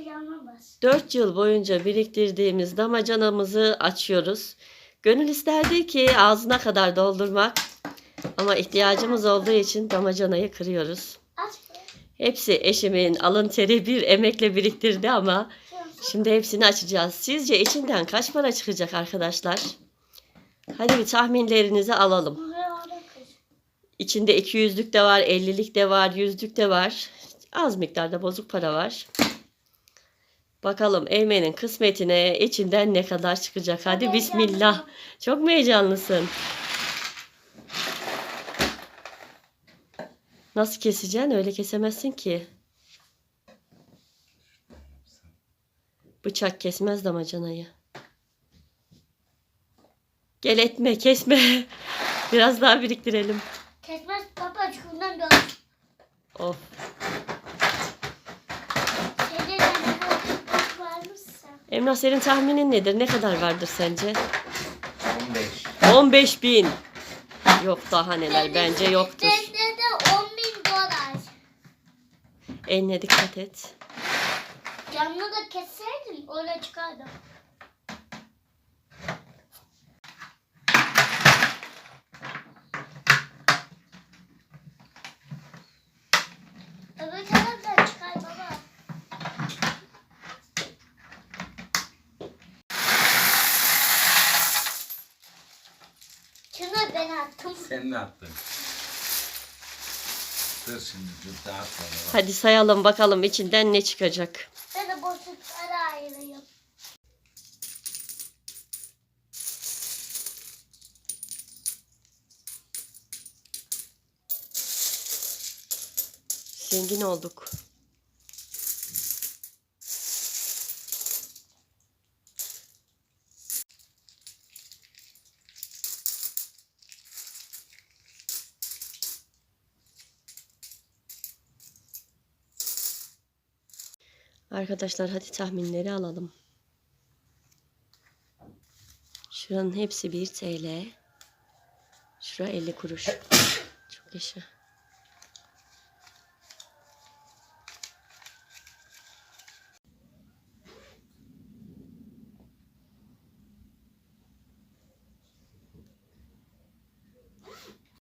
yanmaz. 4 yıl boyunca biriktirdiğimiz damacanamızı açıyoruz. Gönül isterdi ki ağzına kadar doldurmak. Ama ihtiyacımız olduğu için damacanayı kırıyoruz. Hepsi eşimin alın teri bir emekle biriktirdi ama şimdi hepsini açacağız. Sizce içinden kaç para çıkacak arkadaşlar? Hadi bir tahminlerinizi alalım. İçinde 200'lük de var, 50'lik de var, 100'lük de var. Az miktarda bozuk para var. Bakalım Eymen'in kısmetine içinden ne kadar çıkacak. Hadi Çok bismillah. Çok mu heyecanlısın? Nasıl keseceksin? Öyle kesemezsin ki. Bıçak kesmez damacanayı. Gel etme, kesme. Biraz daha biriktirelim. Kesmez baba çukurdan. Of. Şeyde de bir var mısın? Emrah senin tahminin nedir? Ne kadar vardır sence? 15. 15 bin. Yok daha neler bence yoktur. Bende de 10 bin dolar. Eline dikkat et. Canlı da kesseydin öyle çıkardı. Ben attım. Sen ne attın? Dur şimdi dur bak. Hadi sayalım bakalım içinden ne çıkacak. Ben de boşluklara ayırayım. Zengin olduk. Arkadaşlar hadi tahminleri alalım. Şuranın hepsi 1 TL. Şura 50 kuruş. Çok yaşa.